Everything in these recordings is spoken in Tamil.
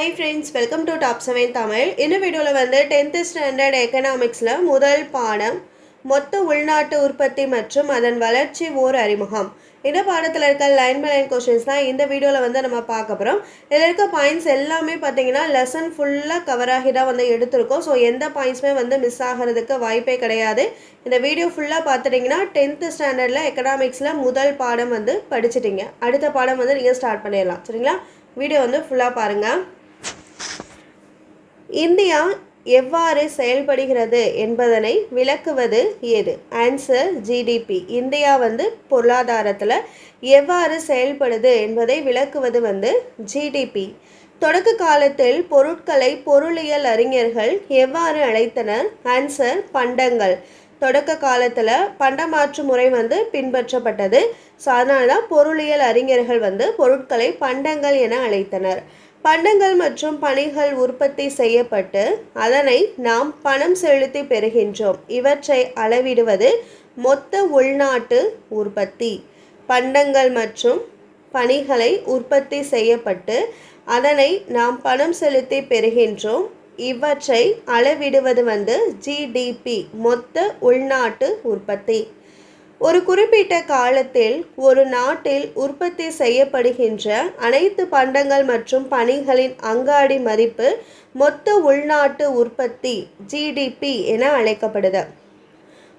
Hi friends welcome to top seven Tamil இந்த வீடியோவில் வந்து டென்த்து ஸ்டாண்டர்ட் எக்கனாமிக்ஸில் முதல் பாடம் மொத்த உள்நாட்டு உற்பத்தி மற்றும் அதன் வளர்ச்சி ஓர் அறிமுகம். இந்த பாடத்தில் இருக்க லைன் பை லைன் கொஷின்ஸ் தான் இந்த வீடியோவில் வந்து நம்ம பார்க்க போகிறோம் இதில் இருக்க பாயிண்ட்ஸ் எல்லாமே பார்த்தீங்கன்னா லெசன் ஃபுல்லாக கவர் ஆகி தான் வந்து எடுத்திருக்கோம். ஸோ எந்த பாயிண்ட்ஸுமே வந்து மிஸ் ஆகிறதுக்கு வாய்ப்பே கிடையாது. இந்த வீடியோ ஃபுல்லாக பார்த்துட்டிங்கன்னா டென்த்து ஸ்டாண்டர்டில் எக்கனாமிக்ஸில் முதல் பாடம் வந்து படிச்சிட்டிங்க. அடுத்த பாடம் வந்து நீங்கள் ஸ்டார்ட் பண்ணிடலாம். சரிங்களா? வீடியோ வந்து ஃபுல்லாக பாருங்கள் இந்தியா எவ்வாறு செயல்படுகிறது என்பதனை விளக்குவது எது ஆன்சர் ஜிடிபி இந்தியா வந்து பொருளாதாரத்தில் எவ்வாறு செயல்படுது என்பதை விளக்குவது வந்து ஜிடிபி தொடக்க காலத்தில் பொருட்களை பொருளியல் அறிஞர்கள் எவ்வாறு அழைத்தனர்? ஆன்சர் பண்டங்கள். தொடக்க காலத்தில் பண்டமாற்று முறை வந்து பின்பற்றப்பட்டது. ஸோ அதனால தான் பொருளியல் அறிஞர்கள் வந்து பொருட்களை பண்டங்கள் என அழைத்தனர். பண்டங்கள் மற்றும் பணிகள் உற்பத்தி செய்யப்பட்டு அதனை நாம் பணம் செலுத்தி பெறுகின்றோம். இவற்றை அளவிடுவது மொத்த உள்நாட்டு உற்பத்தி. பண்டங்கள் மற்றும் பணிகளை உற்பத்தி செய்யப்பட்டு அதனை நாம் பணம் செலுத்தி பெறுகின்றோம். இவற்றை அளவிடுவது வந்து ஜிடிபி மொத்த உள்நாட்டு உற்பத்தி. ஒரு குறிப்பிட்ட காலத்தில் ஒரு நாட்டில் உற்பத்தி செய்யப்படுகின்ற அனைத்து பண்டங்கள் மற்றும் பணிகளின் அங்காடி மதிப்பு மொத்த உள்நாட்டு உற்பத்தி ஜிடிபி என அழைக்கப்படுது.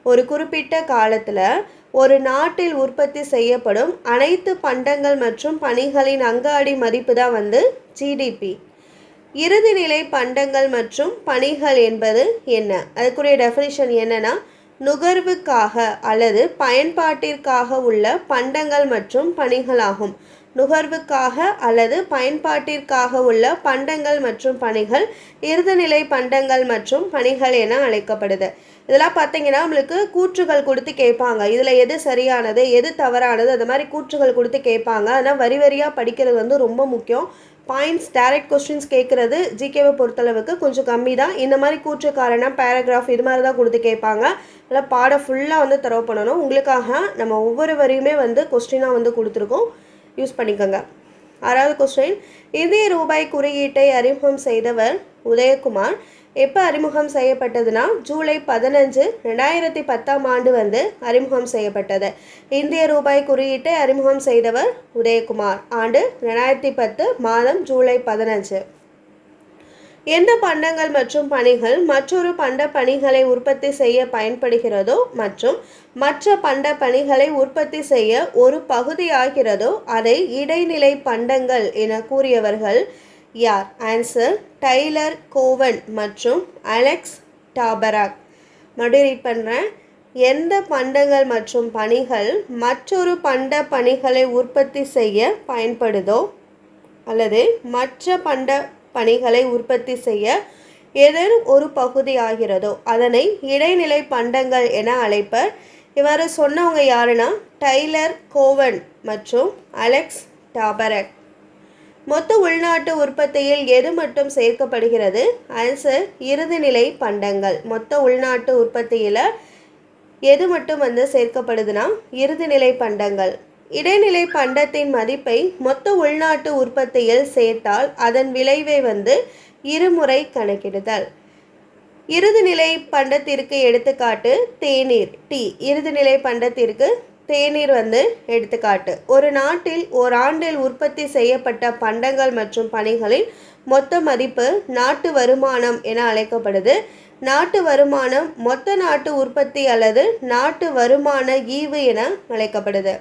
ஒரு குறிப்பிட்ட காலத்தில் ஒரு நாட்டில் உற்பத்தி செய்யப்படும் அனைத்து பண்டங்கள் மற்றும் பணிகளின் அங்காடி மதிப்பு தான் வந்து ஜிடிபி இறுதிநிலை பண்டங்கள் மற்றும் பணிகள் என்பது என்ன? அதுக்குரிய டெஃபினிஷன் என்னன்னா நுகர்வுக்காக அல்லது பயன்பாட்டிற்காக உள்ள பண்டங்கள் மற்றும் பணிகளாகும். நுகர்வுக்காக அல்லது பயன்பாட்டிற்காக உள்ள பண்டங்கள் மற்றும் பணிகள் இறுதிநிலை பண்டங்கள் மற்றும் பணிகள் என அழைக்கப்படுது. இதெல்லாம் பார்த்தீங்கன்னா நம்மளுக்கு கூற்றுகள் கொடுத்து கேட்பாங்க. இதில் எது சரியானது எது தவறானது அந்த மாதிரி கூற்றுகள் கொடுத்து கேட்பாங்க. ஆனால் வரி வரியாக படிக்கிறது வந்து ரொம்ப முக்கியம். பாயிண்ட்ஸ் டைரக்ட் கொஸ்டின்ஸ் கேட்குறது ஜிகேவை பொறுத்தளவுக்கு கொஞ்சம் கம்மி தான் இந்த மாதிரி கூற்று காரணம் பேராகிராஃப் இது மாதிரி தான் கொடுத்து கேட்பாங்க. அதில் பாடம் ஃபுல்லாக வந்து தரவு பண்ணணும். உங்களுக்காக நம்ம ஒவ்வொரு வரையுமே வந்து கொஸ்டினாக வந்து கொடுத்துருக்கோம். யூஸ் பண்ணிக்கோங்க. ஆறாவது கொஸ்டின் இந்திய ரூபாய் குறியீட்டை அறிமுகம் செய்தவர் உதயகுமார். எப்போ அறிமுகம் செய்யப்பட்டதுன்னா ஜூலை பதினஞ்சு ரெண்டாயிரத்தி பத்தாம் ஆண்டு வந்து அறிமுகம் செய்யப்பட்டது. இந்திய ரூபாய் குறியீட்டை அறிமுகம் செய்தவர் உதயகுமார். ஆண்டு ரெண்டாயிரத்தி பத்து மாதம் ஜூலை பதினஞ்சு. எந்த பண்டங்கள் மற்றும் பணிகள் மற்றொரு பண்ட பணிகளை உற்பத்தி செய்ய பயன்படுகிறதோ மற்றும் மற்ற பண்ட பணிகளை உற்பத்தி செய்ய ஒரு பகுதியாகிறதோ அதை இடைநிலை பண்டங்கள் என கூறியவர்கள் யார்? ஆன்சர் டைலர் கோவன் மற்றும் அலெக்ஸ் டாபராக் மறுபடியும் ரீட் பண்ணுறேன் எந்த பண்டங்கள் மற்றும் பணிகள் மற்றொரு பண்ட பணிகளை உற்பத்தி செய்ய பயன்படுதோ அல்லது மற்ற பண்ட பணிகளை உற்பத்தி செய்ய ஏதேனும் ஒரு பகுதியாகிறதோ அதனை இடைநிலை பண்டங்கள் என அழைப்பர். இவ்வாறு சொன்னவங்க யாருன்னா டைலர் கோவன் மற்றும் அலெக்ஸ் டாபரக். மொத்த உள்நாட்டு உற்பத்தியில் எது மட்டும் சேர்க்கப்படுகிறது? ஆன்சர் இறுதிநிலை பண்டங்கள். மொத்த உள்நாட்டு உற்பத்தியில் எது மட்டும் வந்து சேர்க்கப்படுதுன்னா இறுதிநிலை பண்டங்கள். இடைநிலை பண்டத்தின் மதிப்பை மொத்த உள்நாட்டு உற்பத்தியில் சேர்த்தால் அதன் விளைவை வந்து இருமுறை கணக்கிடுதல். இறுதிநிலை பண்டத்திற்கு எடுத்துக்காட்டு தேநீர் டீ இறுதிநிலை பண்டத்திற்கு தேநீர் வந்து எடுத்துக்காட்டு. ஒரு நாட்டில் ஓராண்டில் உற்பத்தி செய்யப்பட்ட பண்டங்கள் மற்றும் பணிகளின் மொத்த மதிப்பு நாட்டு வருமானம் என அழைக்கப்படுது. நாட்டு வருமானம் மொத்த நாட்டு உற்பத்தி அல்லது நாட்டு வருமான ஈவு என அழைக்கப்படுது.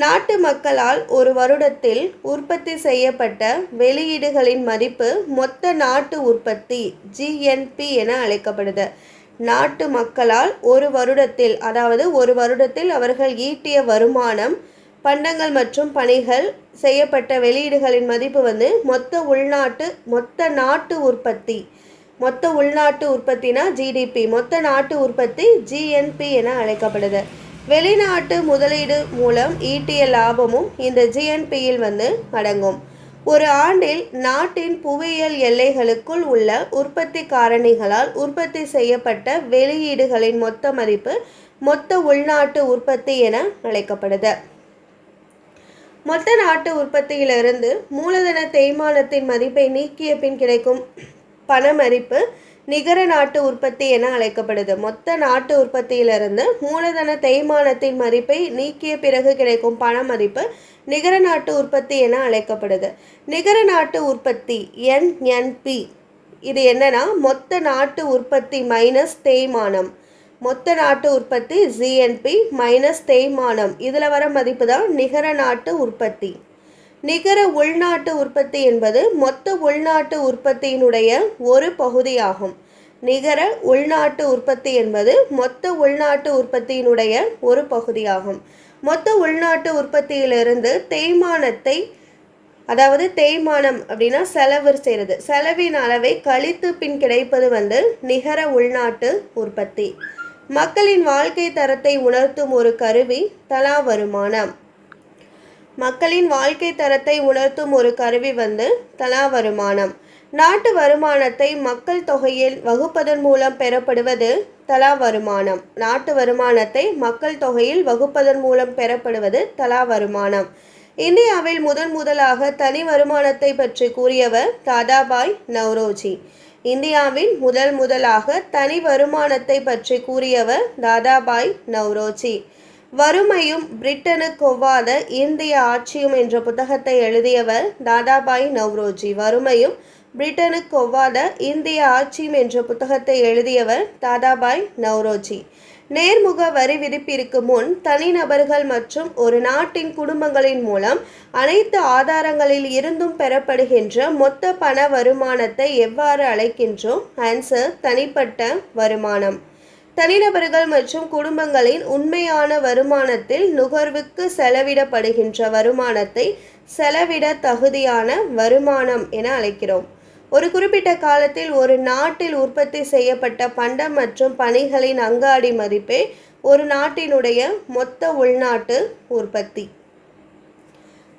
நாட்டு மக்களால் ஒரு வருடத்தில் உற்பத்தி செய்யப்பட்ட வெளியீடுகளின் மதிப்பு மொத்த நாட்டு உற்பத்தி ஜிஎன்பி என அழைக்கப்படுது. நாட்டு மக்களால் ஒரு வருடத்தில் அதாவது ஒரு வருடத்தில் அவர்கள் ஈட்டிய வருமானம் பண்டங்கள் மற்றும் பணிகள் செய்யப்பட்ட வெளியீடுகளின் மதிப்பு வந்து மொத்த உள்நாட்டு மொத்த நாட்டு உற்பத்தி. மொத்த உள்நாட்டு உற்பத்தினா ஜிடிபி மொத்த நாட்டு உற்பத்தி ஜிஎன்பி என அழைக்கப்படுது. வெளிநாட்டு முதலீடு மூலம் ஈட்டிய லாபமும் இந்த ஜிஎன்பியில் வந்து அடங்கும். ஒரு ஆண்டில் நாட்டின் புவியியல் எல்லைகளுக்குள் உள்ள உற்பத்தி காரணிகளால் உற்பத்தி செய்யப்பட்ட வெளியீடுகளின் மொத்த மதிப்பு மொத்த உள்நாட்டு உற்பத்தி என அழைக்கப்படுது. மொத்த நாட்டு உற்பத்தியிலிருந்து மூலதன தேய்மானத்தின் மதிப்பை நீக்கிய பின் கிடைக்கும் பண மதிப்பு நிகர நாட்டு உற்பத்தி என அழைக்கப்படுது. மொத்த நாட்டு உற்பத்தியிலிருந்து மூலதன தேய்மானத்தின் மதிப்பை நீக்கிய பிறகு கிடைக்கும் பண மதிப்பு நிகர நாட்டு உற்பத்தி என அழைக்கப்படுது. நிகர நாட்டு உற்பத்தி என்என்பி இது என்னன்னா மொத்த நாட்டு உற்பத்தி மைனஸ் தேய்மானம். மொத்த நாட்டு உற்பத்தி ஜிஎன்பி மைனஸ் தேய்மானம். இதில் வர மதிப்பு தான் நிகர நாட்டு உற்பத்தி. நிகர உள்நாட்டு உற்பத்தி என்பது மொத்த உள்நாட்டு உற்பத்தியினுடைய ஒரு பகுதியாகும். நிகர உள்நாட்டு உற்பத்தி என்பது மொத்த உள்நாட்டு உற்பத்தியினுடைய ஒரு பகுதியாகும். மொத்த உள்நாட்டு உற்பத்தியிலிருந்து தேய்மானத்தை அதாவது தேய்மானம் அப்படின்னா செலவு செய்கிறது செலவின் அளவை கழித்து பின் கிடைப்பது வந்து நிகர உள்நாட்டு உற்பத்தி. மக்களின் வாழ்க்கை தரத்தை உணர்த்தும் ஒரு கருவி தலா வருமானம். மக்களின் வாழ்க்கை தரத்தை உணர்த்தும் ஒரு கருவி வந்து தலா வருமானம். நாட்டு வருமானத்தை மக்கள் தொகையில் வகுப்பதன் மூலம் பெறப்படுவது தலா வருமானம். நாட்டு வருமானத்தை மக்கள் தொகையில் வகுப்பதன் மூலம் பெறப்படுவது தலா வருமானம். இந்தியாவில் முதன் முதலாக தனி வருமானத்தை பற்றி கூறியவர் தாதாபாய் நவ்ரோஜி. இந்தியாவின் முதல் முதலாக தனி வருமானத்தை பற்றி கூறியவர் தாதாபாய் நவ்ரோஜி. வறுமையும் பிரிட்டனுக்கு ஒவ்வாத இந்திய ஆட்சியும் என்ற புத்தகத்தை எழுதியவர் தாதாபாய் நவ்ரோஜி. வறுமையும் பிரிட்டனுக்கு ஒவ்வாத இந்திய ஆட்சியும் என்ற புத்தகத்தை எழுதியவர் தாதாபாய் நவ்ரோஜி. நேர்முக வரி விதிப்பிற்கு முன் தனிநபர்கள் மற்றும் ஒரு நாட்டின் குடும்பங்களின் மூலம் அனைத்து ஆதாரங்களில் இருந்தும் பெறப்படுகின்ற மொத்த பண வருமானத்தை எவ்வாறு அழைக்கின்றோம் ஆன்சர் தனிப்பட்ட வருமானம். தனிநபர்கள் மற்றும் குடும்பங்களின் உண்மையான வருமானத்தில் நுகர்வுக்கு செலவிடப்படுகின்ற வருமானத்தை செலவிட தகுதியான வருமானம் என அழைக்கிறோம். ஒரு குறிப்பிட்ட காலத்தில் ஒரு நாட்டில் உற்பத்தி செய்யப்பட்ட பண்டம் மற்றும் பணிகளின் அங்காடி மதிப்பே ஒரு நாட்டினுடைய மொத்த உள்நாட்டு உற்பத்தி.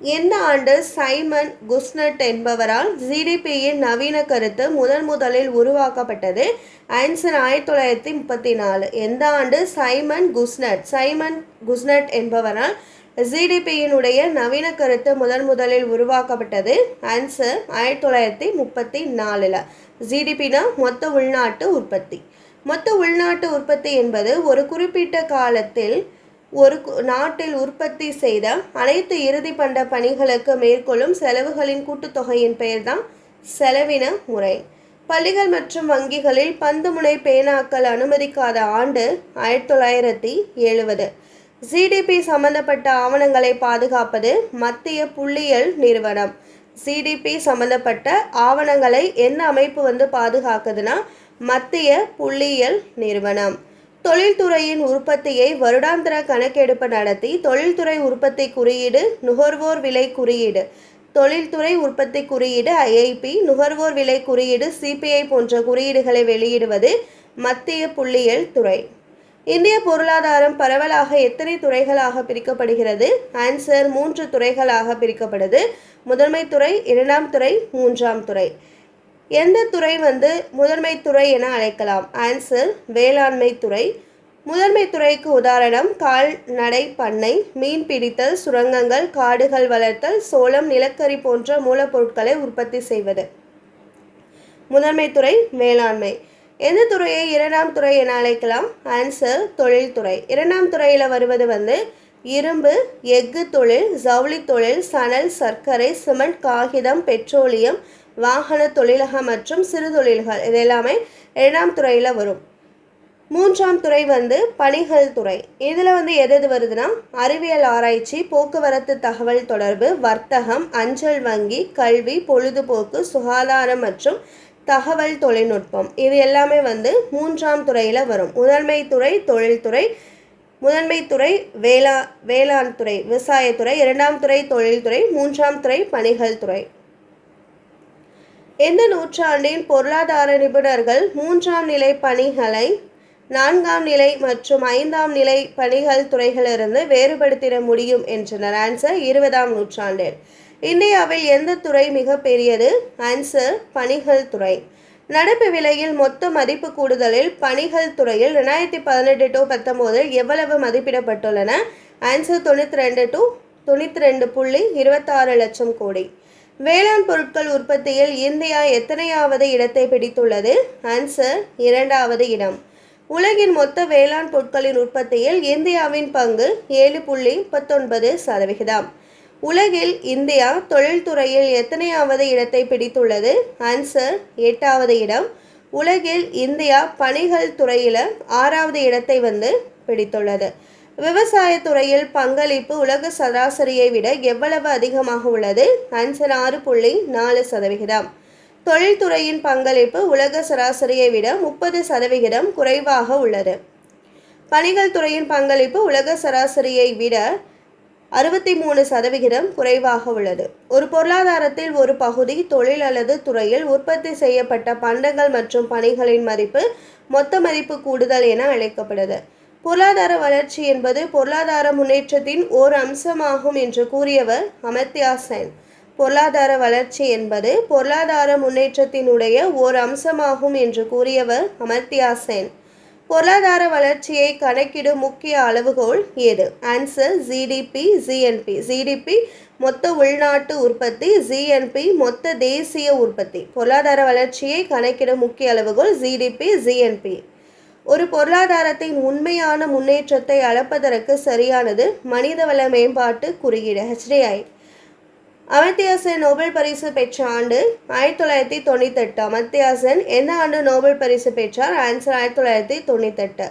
எந்த ஆண்டு சைமன் குஸ்னட் என்பவரால் ஜிடிபியின் நவீன கருத்து முதன் முதலில் உருவாக்கப்பட்டது. ஐன்சன் ஆயிரத்தி தொள்ளாயிரத்தி முப்பத்தி நாலு. எந்த ஆண்டு சைமன் குஸ்னட் சைமன் குஸ்னட் என்பவரால் ஜிடிபியினுடைய நவீன கருத்து முதன் முதலில் உருவாக்கப்பட்டது. ஆன்சர் ஆயிரத்தி தொள்ளாயிரத்தி முப்பத்தி நாலில். ஜிடிபினா மொத்த உள்நாட்டு உற்பத்தி. மொத்த உள்நாட்டு உற்பத்தி என்பது ஒரு குறிப்பிட்ட காலத்தில் ஒரு நாட்டில் உற்பத்தி செய்த அனைத்து இறுதி பண்ட பணிகளுக்கு மேற்கொள்ளும் செலவுகளின் கூட்டுத்தொகையின் பெயர்தான் செலவின முறை. பள்ளிகள் மற்றும் வங்கிகளில் பந்து முனை பேனாக்கள் அனுமதிக்காத ஆண்டு ஆயிரத்தி தொள்ளாயிரத்தி எழுபது ஜிடிபி சம்பந்தப்பட்ட ஆவணங்களை பாதுகாப்பது மத்திய புள்ளியியல் நிறுவனம். ஜிடிபி சம்பந்தப்பட்ட ஆவணங்களை என்ன அமைப்பு வந்து பாதுகாக்குதுன்னா மத்திய புள்ளியியல் நிறுவனம். தொழில்துறையின் உற்பத்தியை வருடாந்திர கணக்கெடுப்பு நடத்தி தொழில்துறை உற்பத்தி குறியீடு நுகர்வோர் விலை குறியீடு. தொழில்துறை உற்பத்தி குறியீடு ஐஐபி நுகர்வோர் விலை குறியீடு சிபிஐ போன்ற குறியீடுகளை வெளியிடுவது மத்திய புள்ளியியல் துறை. இந்திய பொருளாதாரம் பரவலாக எத்தனை துறைகளாக பிரிக்கப்படுகிறது? ஆன்சர் மூன்று துறைகளாக பிரிக்கப்படுது. முதன்மை துறை இரண்டாம் துறை மூன்றாம் துறை. எந்த துறை வந்து முதன்மை துறை என அழைக்கலாம்? ஆன்சர் வேளாண்மை துறை. முதன்மை துறைக்கு உதாரணம் கால்நடை பண்ணை மீன் பிடித்தல் சுரங்கங்கள் காடுகள் வளர்த்தல் சோளம் நிலக்கரி போன்ற மூலப்பொருட்களை உற்பத்தி செய்வது. முதன்மை துறை வேளாண்மை. எந்த துறையை இரண்டாம் துறை என அழைக்கலாம்? ஆன்சர் தொழில்துறை இரண்டாம் துறையில் வருவது வந்து இரும்பு எஃகு தொழில் ஜவுளி தொழில் சணல் சர்க்கரை சிமெண்ட் காகிதம் பெட்ரோலியம் வாகன தொழிலகம் மற்றும் சிறு தொழில்கள். இது எல்லாமே இரண்டாம் துறையில் வரும். மூன்றாம் துறை வந்து பணிகள் துறை. இதில் வந்து எது எது வருதுன்னா அறிவியல் ஆராய்ச்சி போக்குவரத்து தகவல் தொடர்பு வர்த்தகம் அஞ்சல் வங்கி கல்வி பொழுதுபோக்கு சுகாதாரம் மற்றும் தகவல் தொழில்நுட்பம். இது எல்லாமே வந்து மூன்றாம் துறையில் வரும். முதன்மை துறை தொழில்துறை முதன்மை துறை வேளா வேளாண் துறை விவசாயத்துறை இரண்டாம் துறை தொழில்துறை மூன்றாம் துறை பணிகள் துறை. எந்த நூற்றாண்டின் பொருளாதார நிபுணர்கள் மூன்றாம் நிலை பணிகளை நான்காம் நிலை மற்றும் ஐந்தாம் நிலை பணிகள் துறைகளிலிருந்து வேறுபடுத்திட முடியும் என்றனர். ஆன்சர் இருபதாம் நூற்றாண்டில். இந்தியாவில் எந்த துறை மிக பெரியது? ஆன்சர் பணிகள் துறை. நடப்பு விலையில் மொத்த மதிப்பு கூடுதலில் பணிகள் துறையில் ரெண்டாயிரத்தி பதினெட்டு டு பத்தொம்போதில் எவ்வளவு மதிப்பிடப்பட்டுள்ளன? ஆன்சர் தொண்ணூற்றி ரெண்டு டு தொண்ணூற்றி ரெண்டு புள்ளி இருபத்தாறு லட்சம் கோடி. வேளாண் பொருட்கள் உற்பத்தியில் இந்தியா எத்தனையாவது இடத்தை பிடித்துள்ளது? ஆன்சர் இரண்டாவது இடம். உலகின் மொத்த வேளாண் பொருட்களின் உற்பத்தியில் இந்தியாவின் பங்கு ஏழு புள்ளி பத்தொன்பது சதவிகிதம். உலகில் இந்தியா தொழில்துறையில் எத்தனையாவது இடத்தை பிடித்துள்ளது? ஆன்சர் எட்டாவது இடம். உலகில் இந்தியா பணிகள் துறையில் ஆறாவது இடத்தை வந்து பிடித்துள்ளது. விவசாயத்துறையில் பங்களிப்பு உலக சராசரியை விட எவ்வளவு அதிகமாக உள்ளது? ஆன்சர் ஆறு புள்ளி நாலு சதவிகிதம். தொழில்துறையின் பங்களிப்பு உலக சராசரியை விட முப்பது சதவிகிதம் குறைவாக உள்ளது. பணிகள் துறையின் பங்களிப்பு உலக சராசரியை விட அறுபத்தி மூணு சதவிகிதம் குறைவாக உள்ளது. ஒரு பொருளாதாரத்தில் ஒரு பகுதி தொழில் அல்லது துறையில் உற்பத்தி செய்யப்பட்ட பண்டங்கள் மற்றும் பணிகளின் மதிப்பு மொத்த மதிப்பு கூடுதல் என அழைக்கப்படுது. பொருளாதார வளர்ச்சி என்பது பொருளாதார முன்னேற்றத்தின் ஓர் அம்சமாகும் என்று கூறியவர் அமர்த்தியா சென். பொருளாதார வளர்ச்சி என்பது பொருளாதார முன்னேற்றத்தினுடைய ஓர் அம்சமாகும் என்று கூறியவர் அமர்த்தியா சென். பொருளாதார வளர்ச்சியை கணக்கிடும் முக்கிய அளவுகோல் ஏது? ஆன்சர் ஜிடிபி ஜிஎன்பி ஜிடிபி மொத்த உள்நாட்டு உற்பத்தி. ஜிஎன்பி மொத்த தேசிய உற்பத்தி. பொருளாதார வளர்ச்சியை கணக்கிடும் முக்கிய அளவுகோல் ஜிடிபி ஜிஎன்பி ஒரு பொருளாதாரத்தின் உண்மையான முன்னேற்றத்தை அளப்பதற்கு சரியானது மனிதவள மேம்பாட்டு குறியீடு ஹெச்டிஐ அமர்த்தியாசன் நோபல் பரிசு பெற்ற ஆண்டு ஆயிரத்தி தொள்ளாயிரத்தி தொண்ணூத்தெட்டு. அமர்த்தியாசன் எந்த ஆண்டு நோபல் பரிசு பெற்றார்? ஆன்சர் ஆயிரத்தி தொள்ளாயிரத்தி தொண்ணூத்தெட்டு.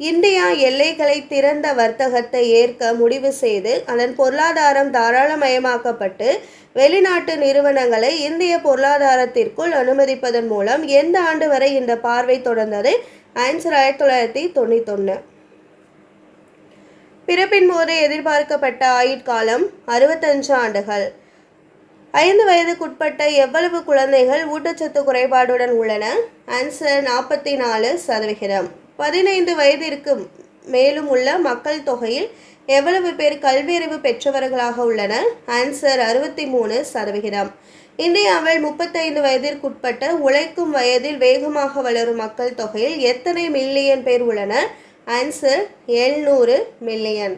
இந்தியா எல்லைகளை திறந்த வர்த்தகத்தை ஏற்க முடிவு செய்து அதன் பொருளாதாரம் தாராளமயமாக்கப்பட்டு வெளிநாட்டு நிறுவனங்களை இந்திய பொருளாதாரத்திற்குள் அனுமதிப்பதன் மூலம் எந்த ஆண்டு வரை இந்த பார்வை தொடர்ந்தது? ஆன்சர் ஆயிரத்தி தொள்ளாயிரத்தி தொண்ணூத்தொன்று பிறப்பின் போது எதிர்பார்க்கப்பட்ட ஆயுட்காலம் அறுபத்தஞ்சு ஆண்டுகள். ஐந்து வயதுக்குட்பட்ட எவ்வளவு குழந்தைகள் ஊட்டச்சத்து குறைபாடுடன் உள்ளன? ஆன்சர் நாற்பத்தி நாலு சதவிகிதம். பதினைந்து வயதிற்கு மேலும் உள்ள மக்கள் தொகையில் எவ்வளவு பேர் கல்வியறிவு பெற்றவர்களாக உள்ளனர்? ஆன்சர் அறுபத்தி மூணு சதவிகிதம். இந்தியாவில் முப்பத்தைந்து வயதிற்குட்பட்ட உழைக்கும் வயதில் வேகமாக வளரும் மக்கள் தொகையில் எத்தனை மில்லியன் பேர் உள்ளனர்? ஆன்சர் எழுநூறு மில்லியன்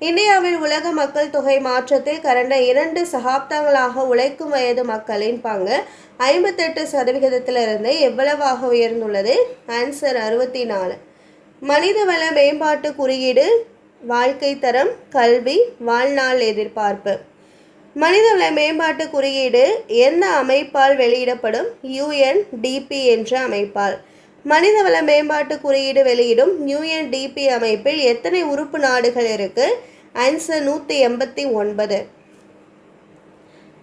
இந்தியாவில் உலக மக்கள் தொகை மாற்றத்தில் கடந்த இரண்டு சகாப்தங்களாக உழைக்கும் வயது மக்களின் பங்கு ஐம்பத்தெட்டு சதவிகிதத்திலிருந்து எவ்வளவாக உயர்ந்துள்ளது? ஆன்சர் அறுபத்தி நாலு மனிதவள மேம்பாட்டு குறியீடு வாழ்க்கை தரம் கல்வி வாழ்நாள் எதிர்பார்ப்பு. மனிதவள மேம்பாட்டு குறியீடு எந்த அமைப்பால் வெளியிடப்படும்? யுஎன்டிபி என்ற அமைப்பால். மனிதவள மேம்பாட்டு குறியீடு வெளியிடும் யுஎன்டிபி அமைப்பில் எத்தனை உறுப்பு நாடுகள் இருக்கு? ஆன்சர் நூற்றி எண்பத்தி ஒன்பது.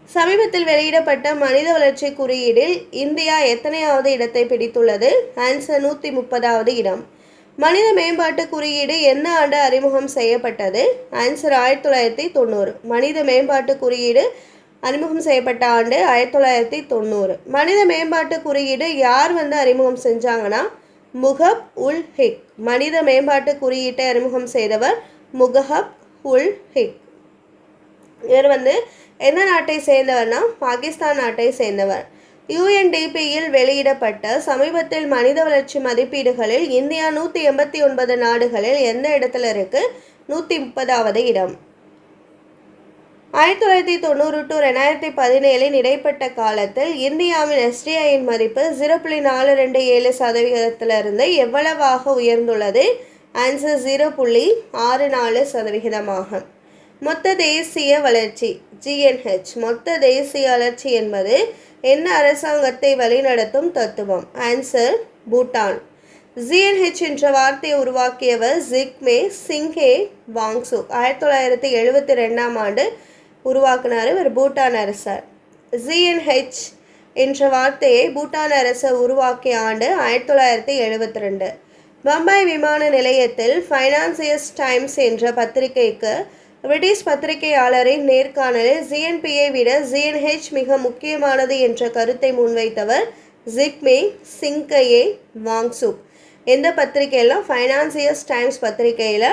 சமீபத்தில் வெளியிடப்பட்ட மனித வளர்ச்சி குறியீடில் இந்தியா எத்தனையாவது இடத்தை பிடித்துள்ளது? ஆன்சர் நூற்றி முப்பதாவது இடம். மனித மேம்பாட்டு குறியீடு என்ன ஆண்டு அறிமுகம் செய்யப்பட்டது? ஆன்சர் ஆயிரத்தி தொள்ளாயிரத்தி தொண்ணூறு. மனித மேம்பாட்டு குறியீடு அறிமுகம் செய்யப்பட்ட ஆண்டு ஆயிரத்தி தொள்ளாயிரத்தி தொண்ணூறு. மனித மேம்பாட்டு குறியீடு யார் வந்து அறிமுகம் செஞ்சாங்கன்னா முகப் உல் ஹிக். மனித மேம்பாட்டு குறியீட்டை அறிமுகம் செய்தவர் முகஹப் உல் ஹிக். இவர் வந்து எந்த நாட்டை சேர்ந்தவர்னா பாகிஸ்தான் நாட்டை சேர்ந்தவர். யுஎன்டிபியில் வெளியிடப்பட்ட சமீபத்தில் மனித வளர்ச்சி மதிப்பீடுகளில் இந்தியா நூற்றி எண்பத்தி ஒன்பது நாடுகளில் எந்த இடத்துல இருக்கு? நூற்றி முப்பதாவது இடம். ஆயிரத்தி தொள்ளாயிரத்தி தொண்ணூறு டு ரெண்டாயிரத்தி பதினேழின் இடைப்பட்ட காலத்தில் இந்தியாவின் எஸ்டிஐயின் மதிப்பு ஜீரோ புள்ளி நாலு ரெண்டு ஏழு சதவிகிதத்திலிருந்து எவ்வளவாக உயர்ந்துள்ளது? ஆன்சர் ஜீரோ புள்ளி ஆறு நாலு சதவிகிதமாகும். மொத்த தேசிய வளர்ச்சி ஜிஎன்ஹெச் மொத்த தேசிய வளர்ச்சி என்பது என்ன அரசாங்கத்தை வழிநடத்தும் தத்துவம்? ஆன்சர் பூட்டான். ஜிஎன்ஹெச் என்ற வார்த்தையை உருவாக்கியவர் ஜிக்மே சிங்கே வாங்சு ஆயிரத்தி தொள்ளாயிரத்தி எழுபத்தி ரெண்டாம் ஆண்டு உருவாக்குனார் இவர் பூட்டான் அரசர். ஜிஎன்ஹெச் என்ற வார்த்தையை பூட்டான் அரசர் உருவாக்கிய ஆண்டு ஆயிரத்தி தொள்ளாயிரத்தி எழுபத்தி ரெண்டு பம்பாய் விமான நிலையத்தில் ஃபைனான்சியஸ் டைம்ஸ் என்ற பத்திரிகைக்கு பிரிட்டிஷ் பத்திரிகையாளரின் நேர்காணலில் ஜிஎன்பியை விட ஜிஎன்ஹெச் மிக முக்கியமானது என்ற கருத்தை முன்வைத்தவர் ஜிக்மே சிங்கையே வாங்சுக் எந்த பத்திரிகையில் ஃபைனான்சியஸ் டைம்ஸ் பத்திரிகையில்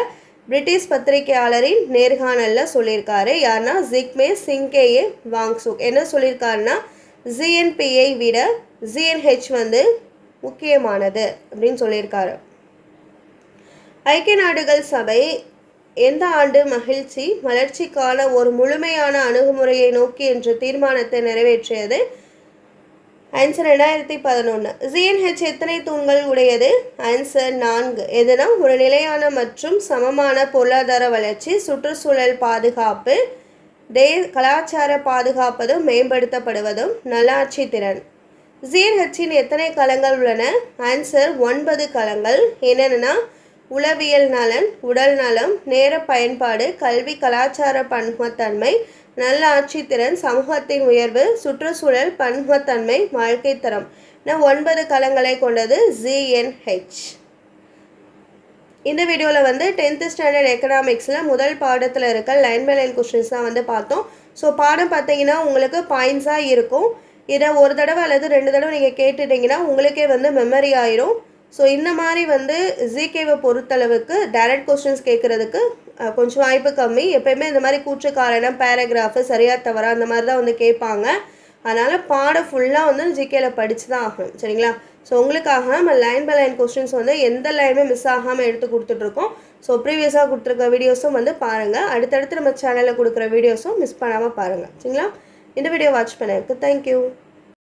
பிரிட்டிஷ் பத்திரிகையாளரின் நேர்காணலில் சொல்லியிருக்காரு. யாருன்னா ஜிக்மே சிங்கேயே வாங்சுக் என்ன சொல்லியிருக்காருன்னா ஜிஎன்பியை விட ஜிஎன்ஹெச் வந்து முக்கியமானது அப்படின்னு சொல்லியிருக்காரு. ஐக்கிய நாடுகள் சபை எந்த ஆண்டு மகிழ்ச்சி வளர்ச்சிக்கான ஒரு முழுமையான அணுகுமுறையை நோக்கி என்ற தீர்மானத்தை நிறைவேற்றியது? ஆன்சர் ரெண்டாயிரத்தி பதினொன்று ஜிஎன்ஹெச் எத்தனை தூண்கள் உடையது? ஆன்சர் நான்கு. எதுனா ஒரு நிலையான மற்றும் சமமான பொருளாதார வளர்ச்சி சுற்றுச்சூழல் பாதுகாப்பு தே கலாச்சார பாதுகாப்பதும் மேம்படுத்தப்படுவதும் நல்லாட்சி திறன். ஜிஎன்ஹெச்சின் எத்தனை களங்கள் உள்ளன? ஆன்சர் ஒன்பது களங்கள். என்னென்னா உளவியல் நலன் உடல் நலம் நேர பயன்பாடு கல்வி கலாச்சார பன்முகத்தன்மை நல்ல ஆட்சித்திறன் சமூகத்தின் உயர்வு சுற்றுச்சூழல் பன்முகத்தன்மை வாழ்க்கை தரம். என ஒன்பது களங்களை கொண்டது ஜிஎன்ஹெச் இந்த வீடியோவில் வந்து டென்த்து ஸ்டாண்டர்ட் எக்கனாமிக்ஸில் முதல் பாடத்தில் இருக்க லைன் பை லைன் கொஷின்ஸ் தான் வந்து பார்த்தோம். ஸோ பாடம் பார்த்தீங்கன்னா உங்களுக்கு பாயிண்ட்ஸாக இருக்கும். இதை ஒரு தடவை அல்லது ரெண்டு தடவை நீங்கள் கேட்டுட்டிங்கன்னா உங்களுக்கே வந்து மெமரி ஆயிரும். ஸோ இந்த மாதிரி வந்து ஜிகேவை பொறுத்தளவுக்கு டைரக்ட் கொஸ்டின்ஸ் கேட்குறதுக்கு கொஞ்சம் வாய்ப்பு கம்மி. எப்பயுமே இந்த மாதிரி கூற்று காரணம் பேராகிராஃபு சரியாக தவறா அந்த மாதிரி தான் வந்து கேட்பாங்க. அதனால் பாடம் ஃபுல்லாக வந்து ஜிகேல படித்து தான் ஆகணும். சரிங்களா? ஸோ உங்களுக்காக நம்ம லைன் பை லைன் கொஸ்டின்ஸ் வந்து எந்த லைனுமே மிஸ் ஆகாமல் எடுத்து கொடுத்துட்ருக்கோம் ஸோ ப்ரீவியஸாக கொடுத்துருக்க வீடியோஸும் வந்து பாருங்கள் அடுத்தடுத்து நம்ம சேனலில் கொடுக்குற வீடியோஸும் மிஸ் பண்ணாமல் பாருங்கள் சரிங்களா? இந்த வீடியோ வாட்ச் பண்ணதுக்கு தேங்க்யூ